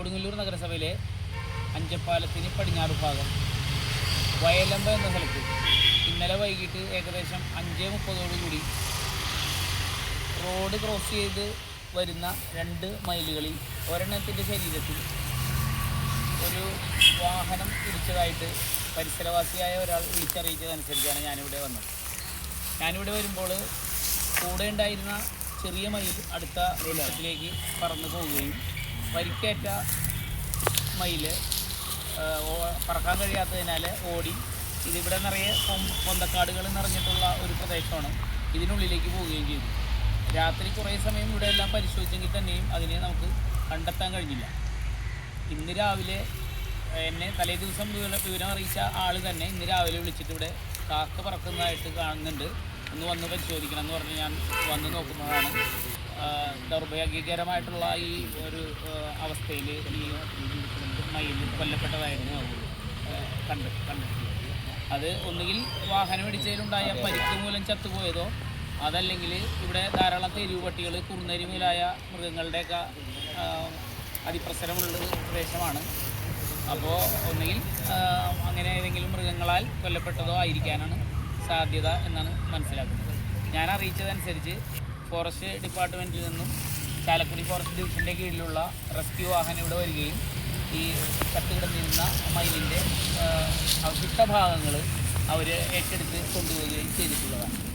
കൊടുങ്ങല്ലൂർ നഗരസഭയിലെ അഞ്ചപ്പാലത്തിന് പടിഞ്ഞാറ് ഭാഗം. വയലമ്പ എന്ന സ്ഥലത്ത് ഇന്നലെ വൈകിട്ട് ഏകദേശം അഞ്ച് മുപ്പതോടുകൂടി റോഡ് ക്രോസ് ചെയ്ത് വരുന്ന രണ്ട് മൈലുകളിൽ ഒരെണ്ണത്തിന്റെ ശരീരത്തിൽ ഒരു വാഹനം ഇടിച്ചതായിട്ട് പരിസരവാസിയായ ഒരാൾ വിളിച്ചറിയിച്ചതനുസരിച്ചാണ് ഞാനിവിടെ വന്നത്. ഞാനിവിടെ വരുമ്പോൾ കൂടെ ഉണ്ടായിരുന്ന ചെറിയ മയിൽ അടുത്ത വെള്ളത്തിലേക്ക് പറന്നു പോവുകയും പരിക്കേറ്റ മയിൽ പറക്കാൻ കഴിയാത്തതിനാൽ ഓടി. ഇതിവിടെ നിറയെ പൊന്തക്കാടുകൾ നിറഞ്ഞിട്ടുള്ള ഒരു പ്രദേശമാണ്. ഇതിനുള്ളിലേക്ക് പോവുകയും ചെയ്തു. രാത്രി കുറേ സമയം ഇവിടെ എല്ലാം പരിശോധിച്ചെങ്കിൽ തന്നെയും അതിനെ നമുക്ക് കണ്ടെത്താൻ കഴിഞ്ഞില്ല. ഇന്ന് രാവിലെ എന്നെ തലേ ദിവസം വിവരം അറിയിച്ച ആൾ തന്നെ ഇന്ന് രാവിലെ വിളിച്ചിട്ട് ഇവിടെ കാക്ക പറക്കുന്നതായിട്ട് കാണുന്നുണ്ട്. ഒന്ന് വന്ന് പരിശോധിക്കണം എന്ന് പറഞ്ഞ് ഞാൻ വന്ന് നോക്കുമ്പോഴാണ് ആ, ദൗർഭാഗ്യകരമായിട്ടുള്ള ഈ ഒരു അവസ്ഥയിൽ ഈ മയിൽ കൊല്ലപ്പെട്ടതായിരുന്നു കണ്ട് കണ്ടിട്ടുള്ളത് അത് ഒന്നുകിൽ വാഹനം ഇടിച്ചതിലുണ്ടായ പരിക്ക് മൂലം ചത്തുപോയതോ അതല്ലെങ്കിൽ ഇവിടെ ധാരാളം തെരുവ് പട്ടികൾ കുറുനരി മുതലായ മൃഗങ്ങളുടെയൊക്കെ അതിപ്രസരമുള്ള പ്രദേശമാണ്. അപ്പോൾ ഒന്നുകിൽ അങ്ങനെ ഏതെങ്കിലും മൃഗങ്ങളാൽ കൊല്ലപ്പെട്ടതോ ആയിരിക്കാനാണ് സാധ്യത എന്നാണ് മനസ്സിലാക്കുന്നത്. ഞാൻ അറിയിച്ചതനുസരിച്ച് ഫോറസ്റ്റ് ഡിപ്പാർട്ട്മെന്റിൽ നിന്നും ചാലക്കുടി ഫോറസ്റ്റ് ഡിവിഷന്റെ കീഴിലുള്ള റെസ്ക്യൂ വാഹനം ഇവിടെ വരികയും ഈ കത്തുകിടന്നിരുന്ന മയിലിന്റെ അവശിഷ്ട ഭാഗങ്ങൾ അവർ ഏറ്റെടുത്ത് കൊണ്ടുപോവുകയും ചെയ്തിട്ടുള്ളതാണ്.